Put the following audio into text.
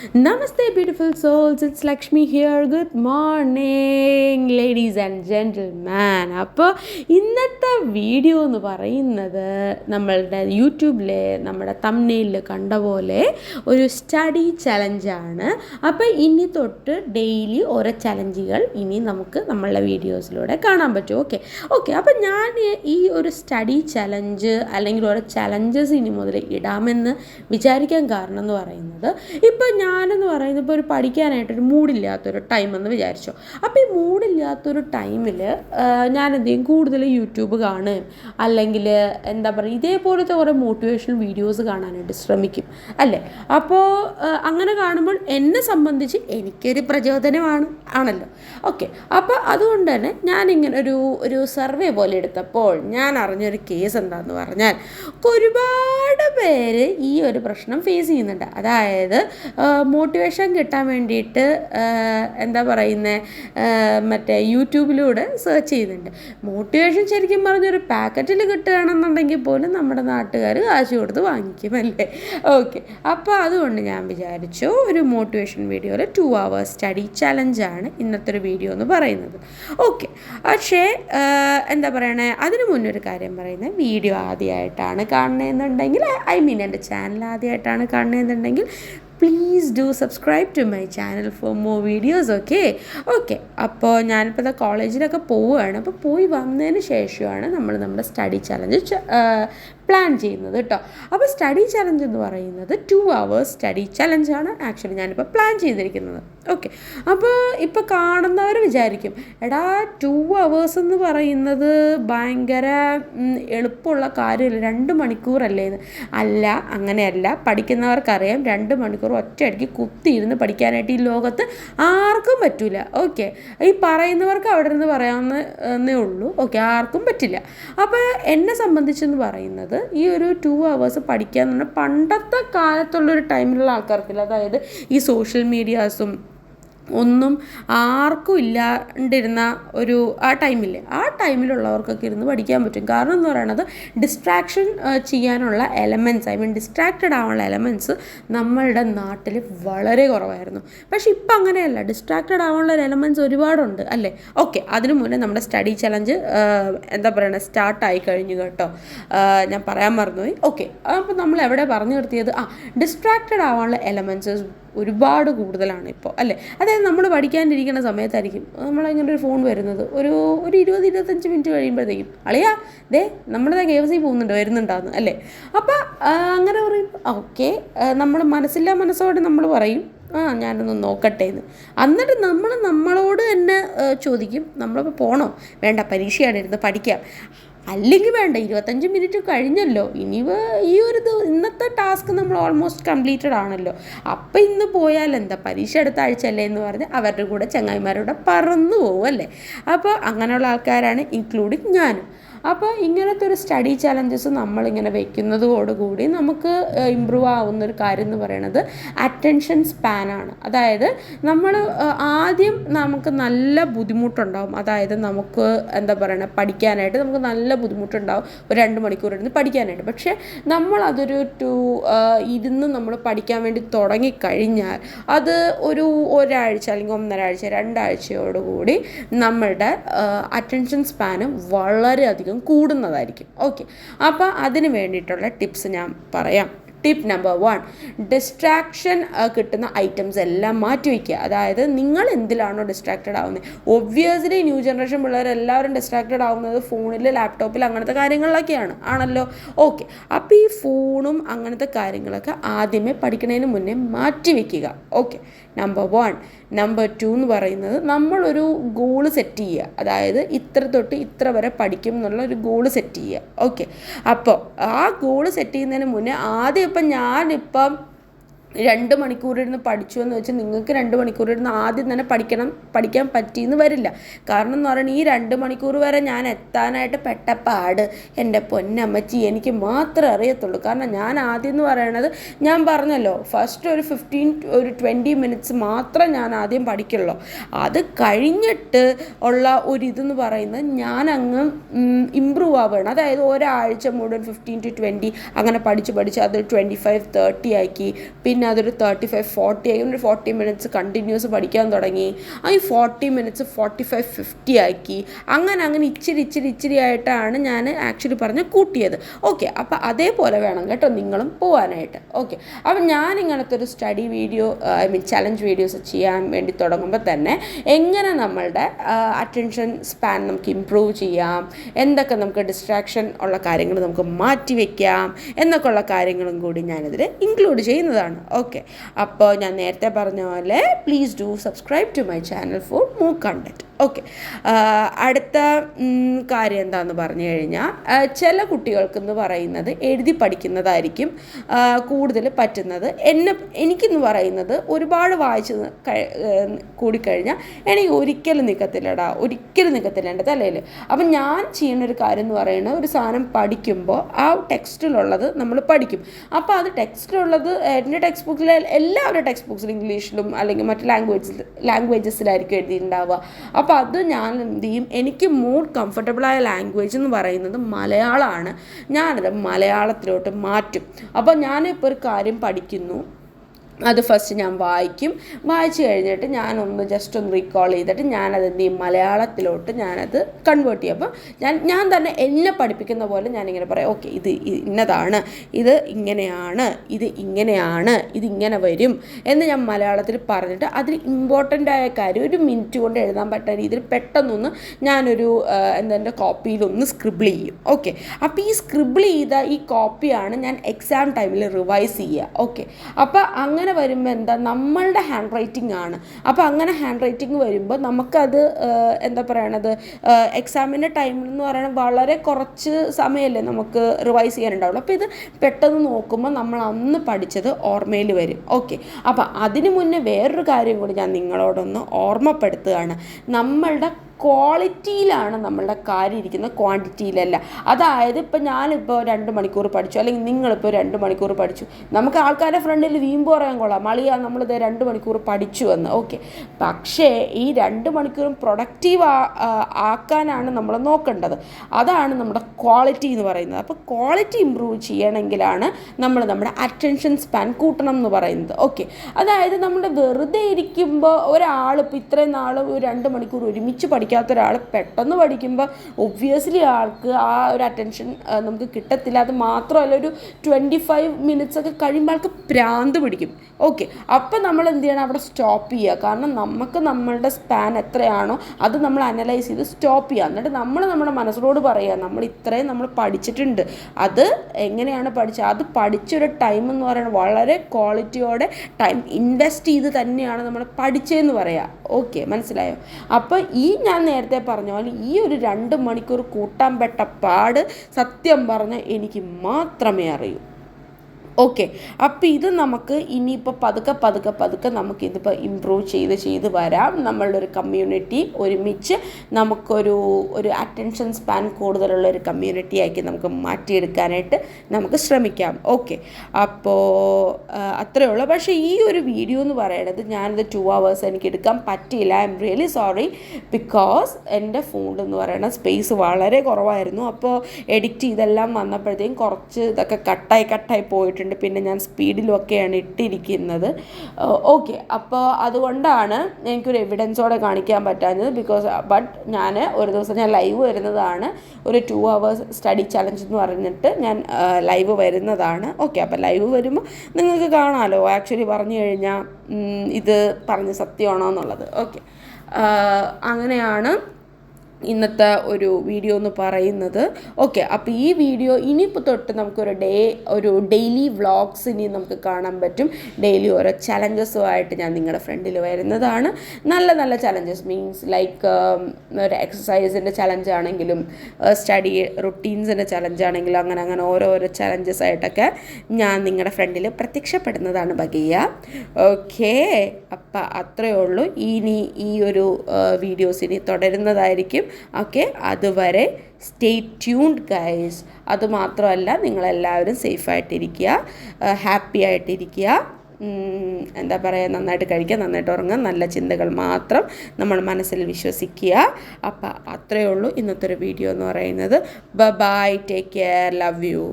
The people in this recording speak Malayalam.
Namaste, beautiful souls. It's Lakshmi here. Good morning, ladies and gentlemen. അപ്പോൾ ഇന്നത്തെ വീഡിയോ എന്ന് പറയുന്നത് നമ്മളുടെ യൂട്യൂബിലെ നമ്മുടെ തമ്നയിൽ കണ്ട പോലെ ഒരു സ്റ്റഡി ചലഞ്ചാണ് അപ്പോൾ ഇനി തൊട്ട് ഡെയിലി ഓരോ ചലഞ്ചുകൾ ഇനി നമുക്ക് നമ്മളുടെ വീഡിയോസിലൂടെ കാണാൻ പറ്റും ഓക്കെ ഓക്കെ അപ്പോൾ ഞാൻ ഈ ഒരു സ്റ്റഡി ചലഞ്ച് അല്ലെങ്കിൽ ഓരോ ചലഞ്ചസ് ഇനി മുതൽ ഇടാമെന്ന് വിചാരിക്കാൻ കാരണം എന്ന് പറയുന്നത് ഇപ്പോൾ ഞാനെന്ന് പറയുന്നത് ഇപ്പോൾ ഒരു പഠിക്കാനായിട്ടൊരു മൂഡില്ലാത്തൊരു ടൈം എന്ന് വിചാരിച്ചോ. അപ്പോൾ ഈ മൂഡില്ലാത്തൊരു ടൈമിൽ ഞാൻ കൂടുതൽ യൂട്യൂബ് കാണുകയും അല്ലെങ്കിൽ എന്താ പറയുക ഇതേപോലത്തെ കുറേ മോട്ടിവേഷണൽ വീഡിയോസ് കാണാനായിട്ട് ശ്രമിക്കും. അല്ലേ? അപ്പോൾ അങ്ങനെ കാണുമ്പോൾ എന്നെ സംബന്ധിച്ച് എനിക്കൊരു പ്രചോദനമാണ് ആണല്ലോ. ഓക്കെ. അപ്പോൾ അതുകൊണ്ട് തന്നെ ഞാനിങ്ങനെ ഒരു ഒരു സർവേ പോലെ എടുത്തപ്പോൾ ഞാൻ അറിഞ്ഞൊരു കേസ് എന്താണെന്ന് പറഞ്ഞാൽ ഒരുപാട് പേര് ഈ ഒരു പ്രശ്നം ഫേസ് ചെയ്യുന്നുണ്ട്. അതായത് മോട്ടിവേഷൻ കിട്ടാൻ വേണ്ടിയിട്ട് എന്താ പറയുന്നത് മറ്റേ യൂട്യൂബിലൂടെ സെർച്ച് ചെയ്യുന്നുണ്ട്. മോട്ടിവേഷൻ ശരിക്കും പറഞ്ഞൊരു പാക്കറ്റിൽ കിട്ടുകയാണെന്നുണ്ടെങ്കിൽ പോലും നമ്മുടെ നാട്ടുകാർ കാശ് കൊടുത്ത് വാങ്ങിക്കും അല്ലേ? ഓക്കെ അപ്പോൾ അതുകൊണ്ട് ഞാൻ വിചാരിച്ചു ഒരു മോട്ടിവേഷൻ വീഡിയോയിൽ ടു അവേഴ്സ് സ്റ്റഡി ചലഞ്ചാണ് ഇന്നത്തെ ഒരു വീഡിയോ എന്ന് പറയുന്നത്. ഓക്കെ പക്ഷേ എന്താ പറയണേ അതിന് മുന്നൊരു കാര്യം പറയുന്നത് വീഡിയോ ആദ്യമായിട്ടാണ് കാണുന്നതെന്നുണ്ടെങ്കിൽ ഐ മീൻ എന്റെ ചാനൽ ആദ്യമായിട്ടാണ് കാണുന്നതെന്നുണ്ടെങ്കിൽ please do subscribe to my channel for more videos okay okay അപ്പോൾ ഞാനിപ്പോൾ ഇതാ കോളേജിലൊക്കെ പോവുകയാണ് അപ്പോൾ പോയി വന്നതിന് ശേഷമാണ് നമ്മൾ നമ്മുടെ സ്റ്റഡി ചലഞ്ച് പ്ലാൻ ചെയ്യുന്നത് കേട്ടോ അപ്പോൾ സ്റ്റഡി ചലഞ്ച് എന്ന് പറയുന്നത് ടു അവേഴ്സ് സ്റ്റഡി ചലഞ്ചാണ് ആക്ച്വലി ഞാനിപ്പോൾ പ്ലാൻ ചെയ്തിരിക്കുന്നത്. ഓക്കെ അപ്പോൾ ഇപ്പോൾ കാണുന്നവർ വിചാരിക്കും എടാ ടു അവേഴ്സ് എന്ന് പറയുന്നത് ഭയങ്കര എളുപ്പമുള്ള കാര്യമല്ല. രണ്ട് മണിക്കൂറല്ലേ എന്ന് അല്ല അങ്ങനെയല്ല. പഠിക്കുന്നവർക്കറിയാം രണ്ട് മണിക്കൂർ ഒറ്റയടിക്ക് കുത്തിയിരുന്ന് പഠിക്കാനായിട്ട് ഈ ലോകത്ത് ആർക്കും പറ്റില്ല ഓക്കെ ഈ പറയുന്നവർക്ക് അവിടെ നിന്ന് പറയാവുന്നേ ഉള്ളൂ. ഓക്കെ ആർക്കും പറ്റില്ല. അപ്പോൾ എന്നെ സംബന്ധിച്ചെന്ന് പറയുന്നത് ഈ ഒരു ടു അവേഴ്സ് പഠിക്കുക എന്ന് പറഞ്ഞാൽ പണ്ടത്തെ കാലത്തുള്ളൊരു ടൈമിലുള്ള ആൾക്കാർക്കില്ല. അതായത് ഈ സോഷ്യൽ മീഡിയാസും ഒന്നും ആർക്കും ഇല്ലാണ്ടിരുന്ന ഒരു ആ ടൈമില്ലേ ആ ടൈമിലുള്ളവർക്കൊക്കെ ഇരുന്ന് പഠിക്കാൻ പറ്റും. കാരണം എന്ന് പറയുന്നത് ഡിസ്ട്രാക്ഷൻ ചെയ്യാനുള്ള എലമെന്റ്സ് ഐ മീൻ ഡിസ്ട്രാക്റ്റഡ് ആവാനുള്ള എലമെന്റ്സ് നമ്മളുടെ നാട്ടിൽ വളരെ കുറവായിരുന്നു. പക്ഷേ ഇപ്പം അങ്ങനെയല്ല. ഡിസ്ട്രാക്റ്റഡ് ആവാനുള്ള ഒരു എലമെന്റ്സ് ഒരുപാടുണ്ട് അല്ലേ? ഓക്കെ അതിനു മുന്നേ നമ്മുടെ സ്റ്റഡി ചലഞ്ച് എന്താ പറയുക സ്റ്റാർട്ടായി കഴിഞ്ഞു കേട്ടോ. ഞാൻ പറയാൻ മറന്നുപോയി. ഓക്കെ അപ്പോൾ നമ്മൾ എവിടെ പറഞ്ഞു നിർത്തിയത്? ആ ഡിസ്ട്രാക്റ്റഡ് ആവാനുള്ള എലമെന്റ്സ് ഒരുപാട് കൂടുതലാണ് ഇപ്പോൾ അല്ലേ? അതായത് നമ്മൾ പഠിക്കാണ്ടിരിക്കുന്ന സമയത്തായിരിക്കും നമ്മളിങ്ങനെ ഒരു ഫോൺ വരുന്നത്. ഒരു ഒരു ഇരുപത് ഇരുപത്തഞ്ച് മിനിറ്റ് കഴിയുമ്പോഴത്തേക്കും അളിയാ ദേ നമ്മുടെ കെ എഫ് സി പോകുന്നുണ്ട് വരുന്നുണ്ടാന്ന് അല്ലേ? അപ്പോൾ അങ്ങനെ പറയും ഓക്കെ നമ്മൾ മനസ്സില്ലാ മനസ്സോടെ നമ്മൾ പറയും ആ ഞാനൊന്ന് നോക്കട്ടെ എന്ന് എന്നിട്ട് നമ്മൾ നമ്മളോട് തന്നെ ചോദിക്കും നമ്മളിപ്പോൾ പോകണോ വേണ്ട പരീക്ഷയാണ് ഇരുന്ന് പഠിക്കാം. അല്ലെങ്കിൽ വേണ്ട ഇരുപത്തഞ്ച് മിനിറ്റ് കഴിഞ്ഞല്ലോ. ഇനി ഈ ഒരു ഇന്നത്തെ ടാസ്ക് നമ്മൾ ഓൾമോസ്റ്റ് കംപ്ലീറ്റഡ് ആണല്ലോ. അപ്പം ഇന്ന് പോയാൽ എന്താ? പരീക്ഷ അടുത്ത ആഴ്ച അല്ലേ എന്ന് പറഞ്ഞ് അവരുടെ കൂടെ ചങ്ങായിമാരുടെ പറന്നു പോകും അപ്പോൾ അങ്ങനെയുള്ള ആൾക്കാരാണ് ഇൻക്ലൂഡിങ് ഞാനും. അപ്പോൾ ഇങ്ങനത്തെ ഒരു സ്റ്റഡി ചലഞ്ചസ് നമ്മളിങ്ങനെ വെക്കുന്നതോടുകൂടി നമുക്ക് ഇമ്പ്രൂവ് ആവുന്ന ഒരു കാര്യം എന്ന് പറയുന്നത് അറ്റൻഷൻ സ്പാനാണ് അതായത് നമ്മൾ ആദ്യം നമുക്ക് നല്ല ബുദ്ധിമുട്ടുണ്ടാവും. അതായത് നമുക്ക് എന്താ പറയുക പഠിക്കാനായിട്ട് നമുക്ക് നല്ല ബുദ്ധിമുട്ടുണ്ടാവും. ഒരു രണ്ട് മണിക്കൂർ ഇരുന്ന് പഠിക്കാനായിട്ട്. പക്ഷേ നമ്മൾ അതൊരു ടു ഇരുന്ന് നമ്മൾ പഠിക്കാൻ വേണ്ടി തുടങ്ങിക്കഴിഞ്ഞാൽ അത് ഒരു ഒരാഴ്ച അല്ലെങ്കിൽ ഒന്നരാഴ്ച രണ്ടാഴ്ചയോടുകൂടി നമ്മളുടെ അറ്റൻഷൻ സ്പാന് വളരെയധികം അധികം കൂടുന്നതായിരിക്കും. ഓക്കെ അപ്പോൾ അതിന് വേണ്ടിയിട്ടുള്ള ടിപ്സ് ഞാൻ പറയാം. ടിപ്പ് നമ്പർ വൺ ഡിസ്ട്രാക്ഷൻ കിട്ടുന്ന ഐറ്റംസ് എല്ലാം മാറ്റി വയ്ക്കുക അതായത് നിങ്ങൾ എന്തിലാണോ ഡിസ്ട്രാക്റ്റഡ് ആവുന്നത് ഒബ്വിയസ്ലി ന്യൂ ജനറേഷൻ പിള്ളേർ എല്ലാവരും ഡിസ്ട്രാക്റ്റഡ് ആവുന്നത് ഫോണിൽ ലാപ്ടോപ്പിൽ അങ്ങനത്തെ കാര്യങ്ങളിലൊക്കെയാണ്. ആണല്ലോ? ഓക്കെ അപ്പോൾ ഈ ഫോണും അങ്ങനത്തെ കാര്യങ്ങളൊക്കെ ആദ്യമേ പഠിക്കുന്നതിന് മുന്നേ മാറ്റി വയ്ക്കുക okay number one number two എന്ന് പറയുന്നത് നമ്മളൊരു ഗോൾ സെറ്റ് ചെയ്യുക. അതായത് ഇത്ര തൊട്ട് ഇത്ര വരെ പഠിക്കും എന്നുള്ള ഒരു ഗോൾ സെറ്റ് ചെയ്യുക. ഓക്കെ അപ്പോൾ ആ ഗോൾ സെറ്റ് ചെയ്യുന്നതിന് മുന്നേ ആദ്യം ഇപ്പം ഞാനിപ്പം രണ്ട് മണിക്കൂറിരുന്ന് പഠിച്ചു എന്ന് വെച്ചാൽ നിങ്ങൾക്ക് രണ്ട് മണിക്കൂറിരുന്ന് ആദ്യം തന്നെ പഠിക്കണം പഠിക്കാൻ പറ്റിയെന്ന് വരില്ല. കാരണം എന്ന് പറയുന്നത് ഈ രണ്ട് മണിക്കൂർ വരെ ഞാൻ എത്താനായിട്ട് പെട്ട പാട് എന്റെ പൊന്നമ്മച്ചി എനിക്ക് മാത്രമേ അറിയത്തുള്ളൂ. കാരണം ഞാൻ ആദ്യം എന്ന് പറയണത് ഞാൻ പറഞ്ഞല്ലോ ഫസ്റ്റ് ഒരു ഫിഫ്റ്റീൻ ഒരു ട്വന്റി മിനിറ്റ്സ് മാത്രം ഞാൻ ആദ്യം പഠിക്കുള്ളൂ. അത് കഴിഞ്ഞിട്ട് ഉള്ള ഒരു ഇതെന്ന് പറയുന്നത് ഞാൻ അങ്ങ് ഇമ്പ്രൂവ് ആവുകയാണ്. അതായത് ഒരാഴ്ച മുഴുവൻ ഫിഫ്റ്റീൻ ടു ട്വന്റി അങ്ങനെ പഠിച്ച് പഠിച്ച് അത് ട്വന്റി ഫൈവ് തേർട്ടി ആക്കി. പിന്നെ പിന്നെ അതൊരു തേർട്ടി ഫൈവ് ഫോർട്ടി ആയി. ഒരു ഫോർട്ടി മിനിറ്റ്സ് കണ്ടിന്യൂസ് പഠിക്കാൻ തുടങ്ങി. ആ ഈ forty minutes forty five fifty ആക്കി. അങ്ങനെ അങ്ങനെ ഇച്ചിരി ഇച്ചിരി ഇച്ചിരി ആയിട്ടാണ് ഞാൻ ആക്ച്വലി പറഞ്ഞ് കൂട്ടിയത്. ഓക്കെ അപ്പോൾ അതേപോലെ വേണം കേട്ടോ നിങ്ങളും പോകാനായിട്ട് ഓക്കെ അപ്പം ഞാൻ ഇങ്ങനത്തെ ഒരു study video I mean challenge videos ചെയ്യാൻ വേണ്ടി തുടങ്ങുമ്പോൾ തന്നെ എങ്ങനെ നമ്മളുടെ അറ്റൻഷൻ സ്പാൻ നമുക്ക് ഇമ്പ്രൂവ് ചെയ്യാം? എന്തൊക്കെ നമുക്ക് ഡിസ്ട്രാക്ഷൻ ഉള്ള കാര്യങ്ങൾ നമുക്ക് മാറ്റി എന്നൊക്കെ ഉള്ള കാര്യങ്ങളും കൂടി ഞാനിതിൽ ഇൻക്ലൂഡ് ചെയ്യുന്നതാണ്. ഓക്കെ അപ്പോൾ ഞാൻ നേരത്തെ പറഞ്ഞ പോലെ please do subscribe to my channel for more content okay അടുത്ത കാര്യം എന്താണെന്ന് പറഞ്ഞു കഴിഞ്ഞാൽ ചില കുട്ടികൾക്കെന്ന് പറയുന്നത് എഴുതി പഠിക്കുന്നതായിരിക്കും കൂടുതൽ പറ്റുന്നത്. എന്നെ എനിക്കെന്ന് പറയുന്നത് ഒരുപാട് വായിച്ച് കൂടിക്കഴിഞ്ഞാൽ എനിക്ക് ഒരിക്കലും നിൽക്കത്തില്ലടാ ഒരിക്കലും നിൽക്കത്തില്ല എന്റെ തലയിൽ. അപ്പം ഞാൻ ചെയ്യുന്ന ഒരു കാര്യം എന്ന് പറയുന്നത് ഒരു സാധനം പഠിക്കുമ്പോൾ ആ ടെക്സ്റ്റിലുള്ളത് നമ്മൾ പഠിക്കും. അപ്പോൾ അത് ടെക്സ്റ്റിലുള്ളത് എന്റെ ടെക്സ്റ്റ് ബുക്കിലെ എല്ലാവരുടെ ടെക്സ്റ്റ് ബുക്സിലും ഇംഗ്ലീഷിലും അല്ലെങ്കിൽ മറ്റ് ലാംഗ്വേജ് ലാംഗ്വേജസിലായിരിക്കും എഴുതിയിട്ടുണ്ടാവുക. അപ്പോൾ അത് ഞാൻ എന്ത് ചെയ്യും? എനിക്ക് മോർ കംഫർട്ടബിളായ ലാംഗ്വേജ് എന്ന് പറയുന്നത് മലയാളമാണ്. ഞാനത് മലയാളത്തിലോട്ട് മാറ്റും. അപ്പോൾ ഞാനിപ്പോൾ ഒരു കാര്യം പഠിക്കുന്നു. അത് ഫസ്റ്റ് ഞാൻ വായിക്കും. വായിച്ചു കഴിഞ്ഞിട്ട് ഞാനൊന്ന് ജസ്റ്റ് ഒന്ന് റീകോൾ ചെയ്തിട്ട് ഞാനത് എന്ത് ചെയ്യും? മലയാളത്തിലോട്ട് ഞാനത് കൺവേർട്ട് ചെയ്യും. അപ്പം ഞാൻ ഞാൻ തന്നെ എന്നെ പഠിപ്പിക്കുന്ന പോലെ ഞാനിങ്ങനെ പറയാം ഓക്കെ ഇത് ഇന്നതാണ്. ഇത് ഇങ്ങനെയാണ്. ഇത് ഇങ്ങനെയാണ്. ഇതിങ്ങനെ വരും. എന്ന് ഞാൻ മലയാളത്തിൽ പറഞ്ഞിട്ട് അതിൽ ഇമ്പോർട്ടന്റ് ആയ കാര്യം ഒരു മിനിറ്റ് കൊണ്ട് എഴുതാൻ പറ്റുന്ന രീതിയിൽ പെട്ടെന്നൊന്ന് ഞാനൊരു എന്തെന്റെ കോപ്പിയിലൊന്ന് സ്ക്രിബിൾ ചെയ്യും. ഓക്കെ. അപ്പോൾ ഈ സ്ക്രിബിൾ ചെയ്ത ഈ കോപ്പിയാണ് ഞാൻ എക്സാം ടൈമിൽ റിവൈസ് ചെയ്യുക. ഓക്കെ. അപ്പോൾ അങ്ങനെ വരുമ്പോൾ എന്താ? നമ്മളുടെ ഹാൻഡ് റൈറ്റിംഗ് ആണ്. അപ്പോൾ അങ്ങനെ ഹാൻഡ് റൈറ്റിംഗ് വരുമ്പോൾ നമുക്കത് എന്താ പറയണത്? എക്സാമിന്റെ ടൈമിൽ എന്ന് പറയുന്നത് വളരെ കുറച്ച് സമയമല്ലേ നമുക്ക് റിവൈസ് ചെയ്യാനുണ്ടാവുള്ളൂ. അപ്പോൾ ഇത് പെട്ടെന്ന് നോക്കുമ്പോൾ നമ്മൾ അന്ന് പഠിച്ചത് ഓർമ്മയിൽ വരും. ഓക്കെ. അപ്പോൾ അതിന് മുന്നേ വേറൊരു കാര്യം കൂടി ഞാൻ നിങ്ങളോടൊന്ന് ഓർമ്മപ്പെടുത്തുകയാണ്. നമ്മളുടെ ക്വാളിറ്റിയിലാണ് നമ്മളുടെ കാര്യം ഇരിക്കുന്നത്. ക്വാണ്ടിറ്റിയിലല്ല. അതായത് ഇപ്പോൾ ഞാനിപ്പോൾ രണ്ട് മണിക്കൂർ പഠിച്ചു. അല്ലെങ്കിൽ നിങ്ങളിപ്പോൾ രണ്ട് മണിക്കൂർ പഠിച്ചു. നമുക്ക് ആൾക്കാരുടെ ഫ്രണ്ടിൽ വീമ്പ് പറയാൻ കൊള്ളാം. മളിയാ നമ്മളിത് രണ്ട് മണിക്കൂർ പഠിച്ചു എന്ന്. ഓക്കെ. പക്ഷേ ഈ രണ്ട് മണിക്കൂറും പ്രൊഡക്റ്റീവ് ആക്കാനാണ് നമ്മൾ നോക്കേണ്ടത്. അതാണ് നമ്മുടെ ക്വാളിറ്റി എന്ന് പറയുന്നത്. അപ്പോൾ ക്വാളിറ്റി ഇമ്പ്രൂവ് ചെയ്യണമെങ്കിലാണ് നമ്മൾ നമ്മുടെ അറ്റൻഷൻ സ്പാൻ കൂട്ടണം എന്ന് പറയുന്നത്. ഓക്കെ. അതായത് നമ്മൾ വെറുതെ ഇരിക്കുമ്പോൾ ഒരാൾ ഇപ്പോൾ ഇത്രയും നാൾ രണ്ട് മണിക്കൂർ ഒരുമിച്ച് പഠിക്കാത്ത ഒരാൾ പെട്ടെന്ന് പഠിക്കുമ്പോൾ ഒബ്വിയസ്ലി ആൾക്ക് ആ ഒരു അറ്റൻഷൻ നമുക്ക് കിട്ടത്തില്ല. അത് മാത്രമല്ല ഒരു ട്വന്റി ഫൈവ് മിനിറ്റ്സ് ഒക്കെ കഴിയുമ്പോൾ ആൾക്ക് പ്രാന്ത് പിടിക്കും. ഓക്കെ അപ്പം നമ്മൾ എന്ത് ചെയ്യണം? അവിടെ സ്റ്റോപ്പ് ചെയ്യുക. കാരണം നമുക്ക് നമ്മളുടെ സ്പാൻ എത്രയാണോ അത് നമ്മൾ അനലൈസ് ചെയ്ത് സ്റ്റോപ്പ് ചെയ്യുക. എന്നിട്ട് നമ്മൾ നമ്മുടെ മനസ്സിനോട് പറയുക നമ്മൾ ഇത്രയും നമ്മൾ പഠിച്ചിട്ടുണ്ട്. അത് എങ്ങനെയാണ് പഠിച്ചത്? അത് പഠിച്ചൊരു ടൈം എന്ന് പറയുന്നത് വളരെ ക്വാളിറ്റിയോടെ ടൈം ഇൻവെസ്റ്റ് ചെയ്ത് തന്നെയാണ് നമ്മൾ പഠിച്ചതെന്ന് പറയുക. ഓക്കെ മനസ്സിലായോ? അപ്പോൾ ഈ ഞാൻ നേരത്തെ പറഞ്ഞ പോലെ ഈ ഒരു രണ്ട് മണിക്കൂർ കൂട്ടാൻ പെട്ട പാട് സത്യം പറഞ്ഞാൽ എനിക്ക് മാത്രമേ അറിയൂ. ഓക്കെ അപ്പോൾ ഇത് നമുക്ക് ഇനിയിപ്പോൾ പതുക്കെ പതുക്കെ പതുക്കെ നമുക്ക് ഇതിപ്പോൾ ഇമ്പ്രൂവ് ചെയ്ത് ചെയ്ത് വരാം. നമ്മളുടെ ഒരു കമ്മ്യൂണിറ്റി ഒരുമിച്ച് നമുക്കൊരു ഒരു അറ്റൻഷൻ സ്പാൻ കൂടുതലുള്ള ഒരു കമ്മ്യൂണിറ്റി ആക്കി നമുക്ക് മാറ്റിയെടുക്കാനായിട്ട് നമുക്ക് ശ്രമിക്കാം. ഓക്കെ അപ്പോൾ അത്രയേ ഉള്ളൂ. പക്ഷേ ഈ ഒരു വീഡിയോ എന്ന് പറയുന്നത് ഞാനിത് ടു അവേഴ്സ് എനിക്ക് എടുക്കാൻ പറ്റിയില്ല. I am really sorry because എന്റെ ഫോണിൽ എന്ന് പറയുന്ന സ്പേസ് വളരെ കുറവായിരുന്നു. അപ്പോൾ എഡിറ്റ് ചെയ്തെല്ലാം വന്നപ്പോഴത്തേക്കും കുറച്ച് ഇതൊക്കെ കട്ടായി കട്ടായി പോയിട്ടുണ്ട്. പിന്നെ ഞാൻ സ്പീഡിലൊക്കെയാണ് ഇട്ടിരിക്കുന്നത്. ഓക്കെ. അപ്പോൾ അതുകൊണ്ടാണ് എനിക്കൊരു എവിഡൻസോടെ കാണിക്കാൻ പറ്റാഞ്ഞത്. ബിക്കോസ് ബട്ട് ഞാൻ ഒരു ദിവസം ഞാൻ ലൈവ് വരുന്നതാണ്. ഒരു ടു അവേഴ്സ് സ്റ്റഡി ചലഞ്ച് എന്ന് പറഞ്ഞിട്ട് ഞാൻ ലൈവ് വരുന്നതാണ്. ഓക്കെ. അപ്പോൾ ലൈവ് വരുമ്പോൾ നിങ്ങൾക്ക് കാണാമല്ലോ ആക്ച്വലി പറഞ്ഞു കഴിഞ്ഞാൽ ഇത് പറഞ്ഞ സത്യമാണോ എന്നുള്ളത്. ഓക്കെ. അങ്ങനെയാണ് ഇന്നത്തെ ഒരു വീഡിയോ എന്ന് പറയുന്നത്. ഓക്കെ അപ്പോൾ ഈ വീഡിയോ ഇനിയിപ്പോൾ തൊട്ട് നമുക്കൊരു ഡേ ഒരു ഡെയിലി വ്ളോഗ്സ് ഇനി നമുക്ക് കാണാൻ പറ്റും. ഡെയിലി ഓരോ ചലഞ്ചസുമായിട്ട് ഞാൻ നിങ്ങളുടെ ഫ്രണ്ടിൽ വരുന്നതാണ്. നല്ല നല്ല ചലഞ്ചസ് മീൻസ് ലൈക്ക് ഒരു എക്സസൈസിന്റെ ചലഞ്ച് ആണെങ്കിലും സ്റ്റഡി റുട്ടീൻസിന്റെ ചലഞ്ച് ആണെങ്കിലും അങ്ങനെ അങ്ങനെ ഓരോരോ ചലഞ്ചസ് ആയിട്ടൊക്കെ ഞാൻ നിങ്ങളുടെ ഫ്രണ്ടിൽ പ്രത്യക്ഷപ്പെടുന്നതാണ് ബഗിയ ഓക്കെ അപ്പം അത്രയേ ഉള്ളൂ. ഇനി ഈ ഒരു വീഡിയോസ് ഇനി തുടരുന്നതായിരിക്കും. ഓക്കെ അതുവരെ സ്റ്റേ ട്യൂൺഡ് ഗൈസ് അതുമാത്രമല്ല നിങ്ങളെല്ലാവരും സേഫായിട്ടിരിക്കുക ഹാപ്പി ആയിട്ടിരിക്കുക. എന്താ പറയുക നന്നായിട്ട് കഴിക്കുക നന്നായിട്ട് ഉറങ്ങുക നല്ല ചിന്തകൾ മാത്രം നമ്മൾ മനസ്സിൽ വിശ്വസിക്കുക. അപ്പം അത്രയേ ഉള്ളൂ ഇന്നത്തെ ഒരു വീഡിയോ എന്ന് പറയുന്നത്. ബ bye take care love you